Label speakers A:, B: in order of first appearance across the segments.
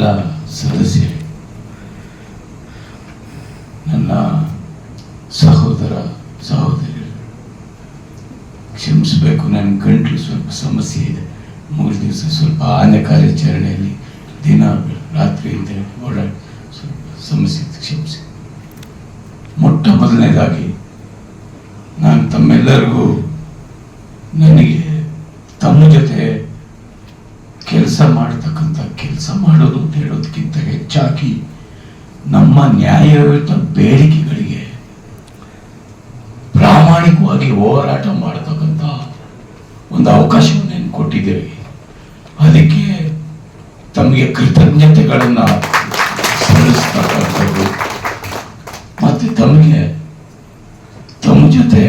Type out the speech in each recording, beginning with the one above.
A: ಎಲ್ಲ ಸದಸ್ಯರು, ನನ್ನ ಸಹೋದರ ಸಹೋದರಿಯರು, ಕ್ಷಮಿಸಬೇಕು, ನನ್ನ ಗಂಟಲು ಸ್ವಲ್ಪ ಸಮಸ್ಯೆ ಇದೆ. ಮೂರು ದಿವಸ ಸ್ವಲ್ಪ ಆನೆ ಕಾರ್ಯಾಚರಣೆಯಲ್ಲಿ ದಿನ, ರಾತ್ರಿಯಿಂದ ಓಡಾಡಿ ಸ್ವಲ್ಪ ಸಮಸ್ಯೆ ಕ್ಷಮಿಸಿ. ಮೊಟ್ಟ ಮೊದಲನೇದಾಗಿ, ನಾನು ತಮ್ಮೆಲ್ಲರಿಗೂ ನನಗೆ ತಮ್ಮ ಜೊತೆ ಕೆಲಸ ಮಾಡತಕ್ಕಂಥ ಕೆಲಸ ಮಾಡೋದು ಅಂತ ಹೇಳೋದಕ್ಕಿಂತ ಹೆಚ್ಚಾಗಿ ನಮ್ಮ ನ್ಯಾಯಯುತ ಬೇಡಿಕೆಗಳಿಗೆ ಪ್ರಾಮಾಣಿಕವಾಗಿ ಹೋರಾಟ ಮಾಡತಕ್ಕಂಥ ಒಂದು ಅವಕಾಶವನ್ನು ಕೊಟ್ಟಿದ್ದೇವೆ. ಅದಕ್ಕೆ ತಮಗೆ ಕೃತಜ್ಞತೆಗಳನ್ನು ಸಲ್ಲಿಸ್ತಕ್ಕಂಥದ್ದು. ಮತ್ತೆ ತಮಗೆ ತಮ್ಮ ಜೊತೆ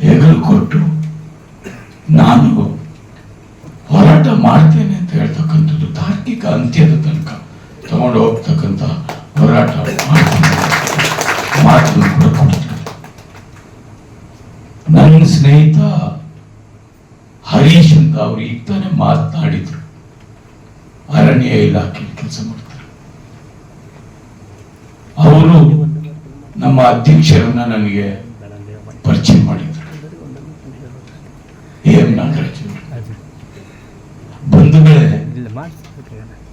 A: ಹೆಗಲು ಕೊಟ್ಟು ನಾನು ಹೋರಾಟ ಮಾಡ್ತೇನೆ. ತಾರ್ಕಿಕ ಅಂತ್ಯದ ತನಕ ತಗೊಂಡು ಹೋಗ್ತಕ್ಕಂತ ಹೋರಾಟ ಮಾತನ್ನು ಕೂಡ ನನ್ನ ಸ್ನೇಹಿತ ಹರೀಶ್ ಅಂತ ಅವರು ಈಗ ತಾನೇ ಮಾತನಾಡಿದ್ರು. ಅರಣ್ಯ ಇಲಾಖೆ ಕೆಲಸ ಮಾಡ್ತಾರೆ. ಅವರು ನಮ್ಮ ಅಧ್ಯಕ್ಷರನ್ನ ನನಗೆ ಪರಿಚಯ ಮಾಡಿದ್ರು. ಎಂ ನಾಗರಾಜ್ ಅವರು ಬಂಧುಗಳೇ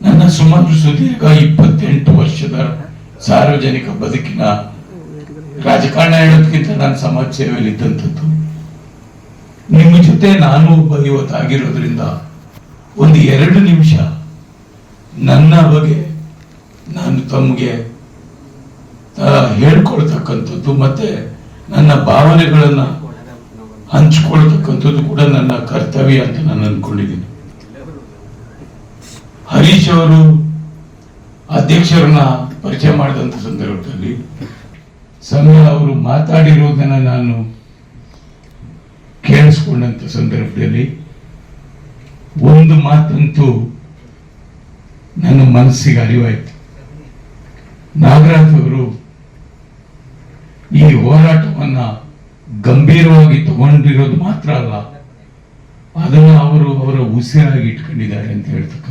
A: ನನ್ನ ಸುಮಾರು ಸುದೀರ್ಘ ಇಪ್ಪತ್ತೆಂಟು ವರ್ಷದ ಸಾರ್ವಜನಿಕ ಬದುಕಿನ ರಾಜಕಾರಣ ಹೇಳೋದಕ್ಕಿಂತ ನಾನು ಸಮಾಜ ಸೇವೆಯಲ್ಲಿ ಇದ್ದಂಥದ್ದು. ನಿಮ್ಮ ಜೊತೆ ನಾನು ಒಬ್ಬ ಇವತ್ತಾಗಿರೋದ್ರಿಂದ ಒಂದು ಎರಡು ನಿಮಿಷ ನನ್ನ ಬಗ್ಗೆ ನಾನು ತಮಗೆ ಹೇಳ್ಕೊಳ್ತಕ್ಕಂಥದ್ದು ಮತ್ತೆ ನನ್ನ ಭಾವನೆಗಳನ್ನು ಹಂಚ್ಕೊಳ್ತಕ್ಕಂಥದ್ದು ಕೂಡ ನನ್ನ ಕರ್ತವ್ಯ ಅಂತ ನಾನು ಅನ್ಕೊಂಡಿದ್ದೀನಿ. ಹರೀಶ್ ಅವರು ಅಧ್ಯಕ್ಷರನ್ನ ಪರಿಚಯ ಮಾಡಿದಂಥ ಸಂದರ್ಭದಲ್ಲಿ ಸಮಯ ಅವರು ಮಾತಾಡಿರೋದನ್ನ ನಾನು ಕೇಳಿಸ್ಕೊಂಡಂಥ ಸಂದರ್ಭದಲ್ಲಿ ಒಂದು ಮಾತಂತೂ ನನ್ನ ಮನಸ್ಸಿಗೆ ಅರಿವಾಯಿತು. ನಾಗರಾಜ್ ಅವರು ಈ ಹೋರಾಟವನ್ನ ಗಂಭೀರವಾಗಿ ತಗೊಂಡಿರೋದು ಮಾತ್ರ ಅಲ್ಲ, ಅದನ್ನು ಅವರು ಅವರ ಉಸಿರಾಗಿ ಇಟ್ಕೊಂಡಿದ್ದಾರೆ ಅಂತ ಹೇಳ್ತಕ್ಕಂಥದ್ದು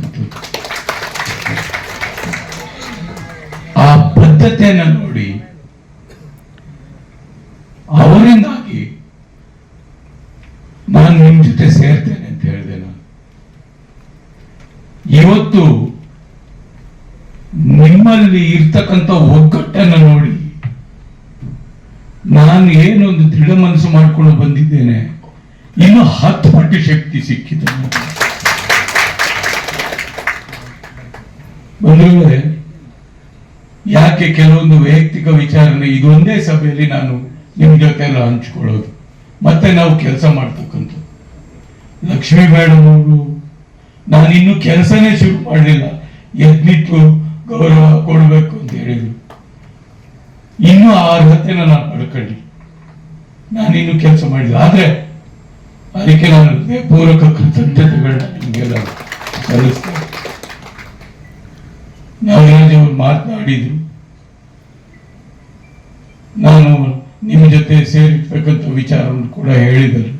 A: ಬದ್ಧತೆಯನ್ನ ನೋಡಿ ಅವರಿಂದಾಗಿ ನಾನು ನಿಮ್ಮ ಜೊತೆ ಸೇರ್ತೇನೆ ಅಂತ ಹೇಳಿದೆ ನಾನು ಇವತ್ತು ನಿಮ್ಮಲ್ಲಿ ಇರ್ತಕ್ಕಂಥ ಒಗ್ಗಟ್ಟನ್ನು ನೋಡಿ ನಾನು ಏನೊಂದು ದೃಢ ಮನಸ್ಸು ಮಾಡ್ಕೊಂಡು ಬಂದಿದ್ದೇನೆ, ಇನ್ನು ಹತ್ತು ಪಟ್ಟು ಶಕ್ತಿ ಸಿಕ್ಕಿದೆ ನನಗೆ. ಯಾಕೆ ಕೆಲವೊಂದು ವೈಯಕ್ತಿಕ ವಿಚಾರನೆ ಇದೊಂದೇ ಸಭೆಯಲ್ಲಿ ನಾನು ನಿಮ್ಮ ಜೊತೆ ಹಂಚಿಕೊಳ್ಳೋದು. ಮತ್ತೆ ನಾವು ಕೆಲಸ ಮಾಡ್ತಕ್ಕಂಥದ್ದು. ಲಕ್ಷ್ಮೀ ಮೇಡಮ್ ಅವರು ನಾನು ಇನ್ನು ಕೆಲಸನೇ ಶುರು ಮಾಡಲಿಲ್ಲ. ಯಜ್ಞಿತ್ತು ಗೌರವ ಕೊಡಬೇಕು ಅಂತ ಹೇಳಿದ್ರು. ಇನ್ನೂ ಆ ಅರ್ಹತೆನ ನಾನು ಪಡ್ಕೊಂಡಿ ನಾನಿನ್ನು ಕೆಲಸ ಮಾಡಿಲ್ಲ ಆದರೆ ಅದಕ್ಕೆ ನಾನು ಪೂರಕ ಕೃತಜ್ಞತೆಗಳನ್ನ ನಿಮಗೆಲ್ಲ ಸಲ್ಲಿಸ್ತೇನೆ. ಅವರು ಮಾತನಾಡಿದ್ರು ನಾನು ನಿಮ್ಮ ಜೊತೆ ಸೇರಿರ್ತಕ್ಕಂಥ ವಿಚಾರವನ್ನು ಕೂಡ ಹೇಳಿದರು.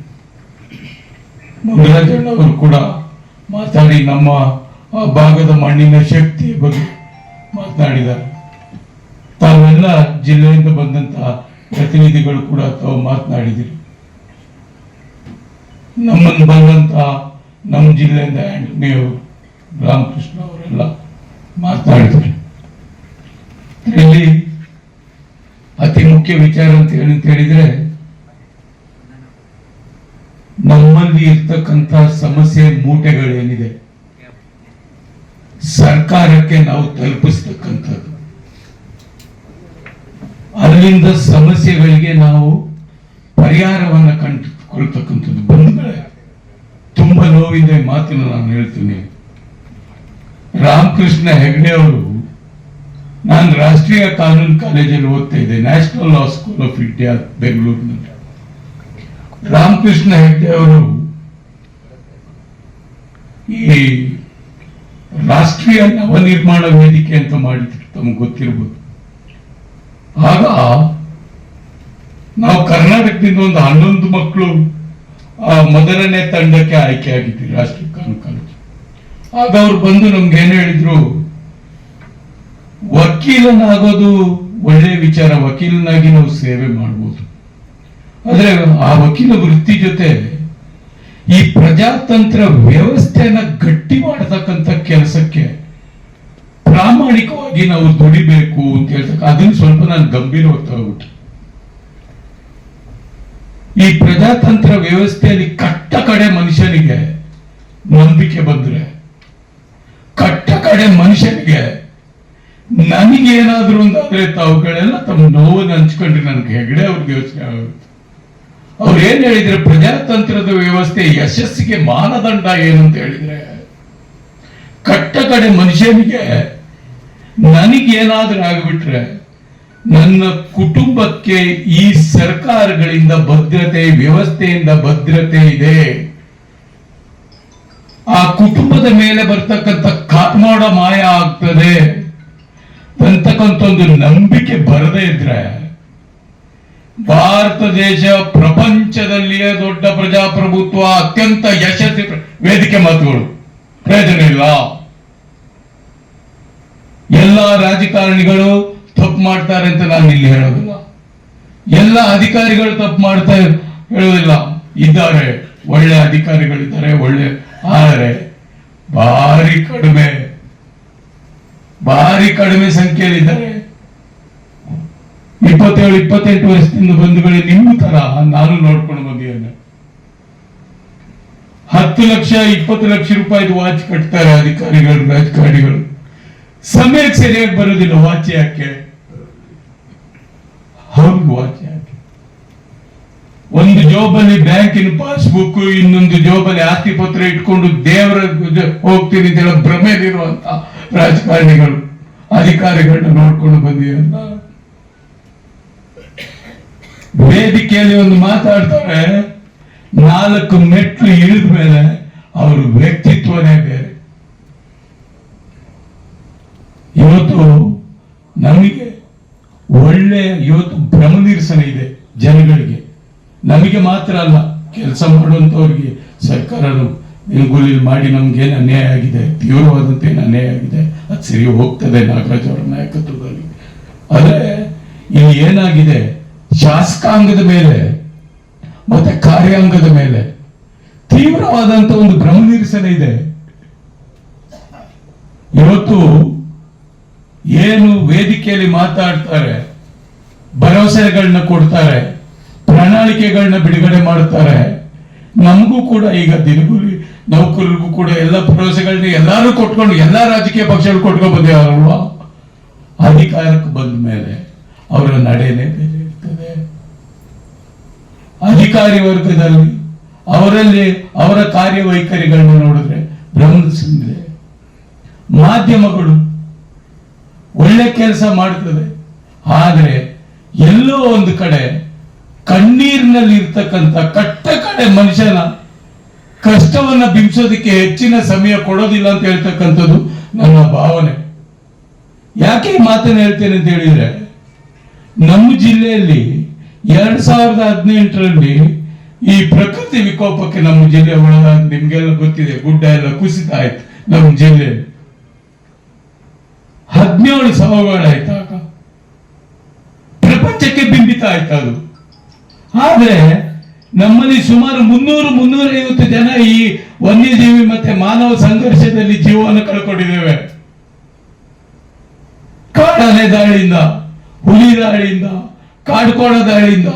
A: ಮಂಗರಾಜಣ್ಣವರು ಕೂಡ ಮಾತಾಡಿ ನಮ್ಮ ಆ ಭಾಗದ ಮಣ್ಣಿನ ಶಕ್ತಿಯ ಬಗ್ಗೆ ಮಾತನಾಡಿದ್ದಾರೆ. ತಾವೆಲ್ಲ ಜಿಲ್ಲೆಯಿಂದ ಬಂದಂತಹ ಪ್ರತಿನಿಧಿಗಳು ಕೂಡ ತಾವು ಮಾತನಾಡಿದಿರಿ ನಮ್ಮನ್ನು ಬಂದಂತಹ ನಮ್ಮ ಜಿಲ್ಲೆಯಿಂದ ಆಂಟನಿ ಅವರು ರಾಮಕೃಷ್ಣ ಅವರೆಲ್ಲ ಮಾತನಾಡಿದ್ದಾರೆ. ಇಲ್ಲಿ ಅತಿ ಮುಖ್ಯ ವಿಚಾರ ಅಂತ ಅಂತ ಹೇಳಿದ್ರೆ, ನಮ್ಮಲ್ಲಿ ಇರ್ತಕ್ಕಂಥ ಸಮಸ್ಯೆ ಮೂಟೆಗಳೇನಿದೆ? ಸರ್ಕಾರಕ್ಕೆ ನಾವು ತಲುಪಿಸ್ತಕ್ಕಂಥದ್ದು. ಅಲ್ಲಿಂದ ಸಮಸ್ಯೆಗಳಿಗೆ ನಾವು ಪರಿಹಾರವನ್ನು ಕಂಡುಕೊಳ್ತಕ್ಕಂಥದ್ದು. ಬಂಧುಗಳೇ, ತುಂಬಾ ನೋವಿದೆ ಮಾತಿನ ನಾನು ಹೇಳ್ತೀನಿ. ರಾಮಕೃಷ್ಣ ಹೆಗ್ಡೆ ಅವರು ನಾನು ರಾಷ್ಟ್ರೀಯ ಕಾನೂನು ಕಾಲೇಜಲ್ಲಿ ಓದ್ತಾ ಇದ್ದೆ national law school of India ಬೆಂಗಳೂರಿನಲ್ಲಿ ರಾಮಕೃಷ್ಣ ಹೆಗ್ಡೆ ಅವರು ಈ ರಾಷ್ಟ್ರೀಯ ನವನಿರ್ಮಾಣ ವೇದಿಕೆ ಅಂತ ಮಾಡಿದ್ರು, ತಮಗೆ ಗೊತ್ತಿರ್ಬೋದು. ಆಗ ನಾವು ಕರ್ನಾಟಕದಿಂದ ಒಂದು ಹನ್ನೊಂದು ಮಕ್ಕಳು ಆ ಮೊದಲನೇ ತಂಡಕ್ಕೆ ಆಯ್ಕೆ ಆಗಿದ್ವಿ, ರಾಷ್ಟ್ರೀಯ ಕಾನೂನು ಕಾಲೇಜು. ಆಗ ಅವ್ರು ಬಂದು ನಮ್ಗೆ ಏನ್ ಹೇಳಿದ್ರು? ವಕೀಲನಾಗೋದು ಒಳ್ಳೆ ವಿಚಾರ, ವಕೀಲನಾಗಿ ನಾವು ಸೇವೆ ಮಾಡ್ಬೋದು. ಆದ್ರೆ ಆ ವಕೀಲ ವೃತ್ತಿ ಜೊತೆ ಈ ಪ್ರಜಾತಂತ್ರ ವ್ಯವಸ್ಥೆಯನ್ನ ಗಟ್ಟಿ ಮಾಡತಕ್ಕಂಥ ಕೆಲಸಕ್ಕೆ ಪ್ರಾಮಾಣಿಕವಾಗಿ ನಾವು ದುಡಿಬೇಕು ಅಂತ ಹೇಳ್ತಕ್ಕ, ಅದನ್ನ ಸ್ವಲ್ಪ ನಾನು ಗಂಭೀರವಾಗಿ ತಗೋಬಿಟ್ಟು ಈ ಪ್ರಜಾತಂತ್ರ ವ್ಯವಸ್ಥೆಯಲ್ಲಿ ಕಟ್ಟ ಕಡೆ ಮನುಷ್ಯನಿಗೆ ನಂಬಿಕೆ ಬಂದ್ರೆ ಕಟ್ಟ ಕಡೆ ಮನುಷ್ಯನಿಗೆ ನನಗೇನಾದ್ರು ಅಂತಂದ್ರೆ ತಾವುಗಳೆಲ್ಲ ತಮ್ಮ ನೋವನ್ನು ಹಂಚ್ಕೊಂಡ್ರೆ ನನ್ಗೆ ಹೆಗಡೆ ಅವ್ರಿಗೆ ಯೋಚನೆ ಆಗುತ್ತೆ. ಅವ್ರು ಏನ್ ಹೇಳಿದ್ರೆ? ಪ್ರಜಾತಂತ್ರದ ವ್ಯವಸ್ಥೆ ಯಶಸ್ಸಿಗೆ ಮಾನದಂಡ ಏನು ಅಂತ ಹೇಳಿದ್ರೆ, ಕಟ್ಟ ಕಡೆ ಮನುಷ್ಯನಿಗೆ ನನಗೇನಾದ್ರೂ ಆಗ್ಬಿಟ್ರೆ ನನ್ನ ಕುಟುಂಬಕ್ಕೆ ಈ ಸರ್ಕಾರಗಳಿಂದ ಭದ್ರತೆ, ವ್ಯವಸ್ಥೆಯಿಂದ ಭದ್ರತೆ ಇದೆ. ಆ ಕುಟುಂಬದ ಮೇಲೆ ಬರ್ತಕ್ಕಂಥ ಕಾಟ್ಮಾಡ ಮಾಯ ಆಗ್ತದೆ ಅಂತಕ್ಕಂಥ ಒಂದು ನಂಬಿಕೆ ಬರದೇ ಇದ್ರೆ ಭಾರತ ದೇಶ ಪ್ರಪಂಚದಲ್ಲಿಯೇ ದೊಡ್ಡ ಪ್ರಜಾಪ್ರಭುತ್ವ, ಅತ್ಯಂತ ಯಶಸ್ವಿ ವೇದಿಕೆ ಮಾತುಗಳು. ಪ್ರಯೋಜನ ಇಲ್ಲ ಎಲ್ಲ ರಾಜಕಾರಣಿಗಳು ತಪ್ಪು ಮಾಡ್ತಾರೆ ಅಂತ ನಾನು ಇಲ್ಲಿ ಹೇಳೋದಿಲ್ಲ. ಎಲ್ಲ ಅಧಿಕಾರಿಗಳು ತಪ್ಪು ಮಾಡ್ತಾ ಹೇಳೋದಿಲ್ಲ. ಇದ್ದಾರೆ. ಒಳ್ಳೆ ಅಧಿಕಾರಿಗಳಿದ್ದಾರೆ, ಒಳ್ಳೆ ಆದರೆ ಭಾರಿ ಕಡಿಮೆ. ಭಾರಿ ಕಡಿಮೆ ಸಂಖ್ಯೆಯಲ್ಲಿದ್ದಾರೆ ಇಪ್ಪತ್ತೇಳು, ಇಪ್ಪತ್ತೆಂಟು ವರ್ಷದಿಂದ ಬಂಧುಗಳೇ ನಿಮ್ಮ ತರ ನಾನು ನೋಡ್ಕೊಂಡು ಬಂದಿದ್ದೇನೆ. ಹತ್ತು ಲಕ್ಷ, ಇಪ್ಪತ್ತು ಲಕ್ಷ ರೂಪಾಯಿ ವಾಚ್ ಕಟ್ತಾರೆ ಅಧಿಕಾರಿಗಳು, ರಾಜಕಾರಣಿಗಳು. ಸಮಯಕ್ಕೆ ಸರಿಯಾಗಿ ಬರೋದಿಲ್ಲ ವಾಚ್ ಯಾಕೆ? ಹೌದು, ವಾಚ್ ಯಾಕೆ? ಒಂದು ಜೋಬಲ್ಲಿ ಬ್ಯಾಂಕಿನ ಪಾಸ್ಬುಕ್ ಇನ್ನೊಂದು ಜೋಬಲ್ಲಿ ಆಸ್ತಿ ಪತ್ರ ಇಟ್ಕೊಂಡು ದೇವರ ಹೋಗ್ತೀನಿ ಅಂತ ಹೇಳೋ ಭ್ರಮೆಯಲ್ಲಿರುವಂತ ರಾಜಕಾರಣಿಗಳು ಅಧಿಕಾರಿಗಳನ್ನ ನೋಡ್ಕೊಂಡು ಬಂದಿರಲ್ಲ ವೇದಿಕೆಯಲ್ಲಿ ಒಂದು ಮಾತಾಡ್ತಾರೆ ನಾಲ್ಕು ಮೆಟ್ಲು ಇಳಿದ ಮೇಲೆ ಅವ್ರ ವ್ಯಕ್ತಿತ್ವನೇ ಬೇರೆ. ಇವತ್ತು ನಮಗೆ ಒಳ್ಳೆ ಇವತ್ತು ಭ್ರಮ ನಿರಸನ ಇದೆ ಜನಗಳಿಗೆ. ನಮಗೆ ಮಾತ್ರ ಅಲ್ಲ ಕೆಲಸ ಮಾಡುವಂಥವ್ರಿಗೆ ಸರ್ಕಾರ ನಿಲ್ಗುಲಿ ಮಾಡಿ ನಮ್ಗೇನು ಅನ್ಯಾಯ ಆಗಿದೆ? ತೀವ್ರವಾದಂತೆ ಏನು ಅನ್ಯಾಯ ಆಗಿದೆ? ಅದು ಸರಿ ಹೋಗ್ತದೆ ನಾಗರಾಜ್ ಅವರ ನಾಯಕತ್ವದಲ್ಲಿ. ಆದರೆ ಇಲ್ಲಿ ಏನಾಗಿದೆ? ಶಾಸಕಾಂಗದ ಮೇಲೆ, ಮತ್ತೆ ಕಾರ್ಯಾಂಗದ ಮೇಲೆ ತೀವ್ರವಾದಂತ ಒಂದು ಭ್ರಮ ನಿರಸನ ಇದೆ. ಇವತ್ತು ಏನು ವೇದಿಕೆಯಲ್ಲಿ ಮಾತಾಡ್ತಾರೆ, ಭರವಸೆಗಳನ್ನ ಕೊಡ್ತಾರೆ, ಪ್ರಣಾಳಿಕೆಗಳನ್ನ ಬಿಡುಗಡೆ ಮಾಡ್ತಾರೆ, ನಮಗೂ ಕೂಡ ಈಗ ದಿನಗೂಲಿ ನೌಕರರಿಗೂ ಕೂಡ ಎಲ್ಲ ಭರವಸೆಗಳನ್ನ ಎಲ್ಲಾರು ಕೊಟ್ಕೊಂಡು ಎಲ್ಲಾ ರಾಜಕೀಯ ಪಕ್ಷಗಳು ಕೊಟ್ಕೊಂಡು ಬಂದಿರಲ್ವಾ ಅಧಿಕಾರಕ್ಕೆ ಬಂದ ಮೇಲೆ ಅವರ ನಡೆನೇ ಬೇರೆ ಇರ್ತದೆ. ಅಧಿಕಾರಿ ವರ್ಗದಲ್ಲಿ ಅವರಲ್ಲಿ ಅವರ ಕಾರ್ಯವೈಖರಿಗಳನ್ನ ನೋಡಿದ್ರೆ ಭ್ರಮಿಸಿದೆ ಮಾಧ್ಯಮಗಳು ಒಳ್ಳೆ ಕೆಲಸ ಮಾಡ್ತದೆ. ಆದರೆ ಎಲ್ಲೋ ಒಂದು ಕಡೆ ಕಣ್ಣೀರಿನಲ್ಲಿ ಇರ್ತಕ್ಕಂಥ ಕಟ್ಟ ಕಡೆ ಮನುಷ್ಯನ ಕಷ್ಟವನ್ನ ಬಿಂಬಿಸೋದಕ್ಕೆ ಹೆಚ್ಚಿನ ಸಮಯ ಕೊಡೋದಿಲ್ಲ ಅಂತ ಹೇಳ್ತಕ್ಕಂಥದ್ದು ನನ್ನ ಭಾವನೆ. ಯಾಕೆ ಮಾತನ್ನ ಹೇಳ್ತೇನೆ ಅಂತ ಹೇಳಿದ್ರೆ, ನಮ್ಮ ಜಿಲ್ಲೆಯಲ್ಲಿ ಎರಡ್ ಸಾವಿರದ ಹದಿನೆಂಟರಲ್ಲಿ ಈ ಪ್ರಕೃತಿ ವಿಕೋಪಕ್ಕೆ ನಮ್ಮ ಜಿಲ್ಲೆ ಒಳಗ ನಿಮ್ಗೆಲ್ಲ ಗೊತ್ತಿದೆ, ಗುಡ್ಡ ಎಲ್ಲ ಕುಸಿತ ಆಯ್ತು ನಮ್ಮ ಜಿಲ್ಲೆ ಹದಿನೇಳು ಸಾವುಗಳಾಯ್ತಾಗ ಪ್ರಪಂಚಕ್ಕೆ ಬಿಂಬಿತ ಆಯ್ತು ಅದು. ಆದ್ರೆ ನಮ್ಮಲ್ಲಿ ಸುಮಾರು ಮುನ್ನೂರು ಮುನ್ನೂರೈವತ್ತು ಜನ ಈ ವನ್ಯಜೀವಿ ಮತ್ತೆ ಮಾನವ ಸಂಘರ್ಷದಲ್ಲಿ ಜೀವವನ್ನು ಕಳ್ಕೊಂಡಿದ್ದೇವೆ. ಕಾಡಾನೆ ದಾಳಿಯಿಂದ, ಹುಲಿ ದಾಳಿಯಿಂದ ಕಾಡ್ಕೋಣ ದಾಳಿಯಿಂದ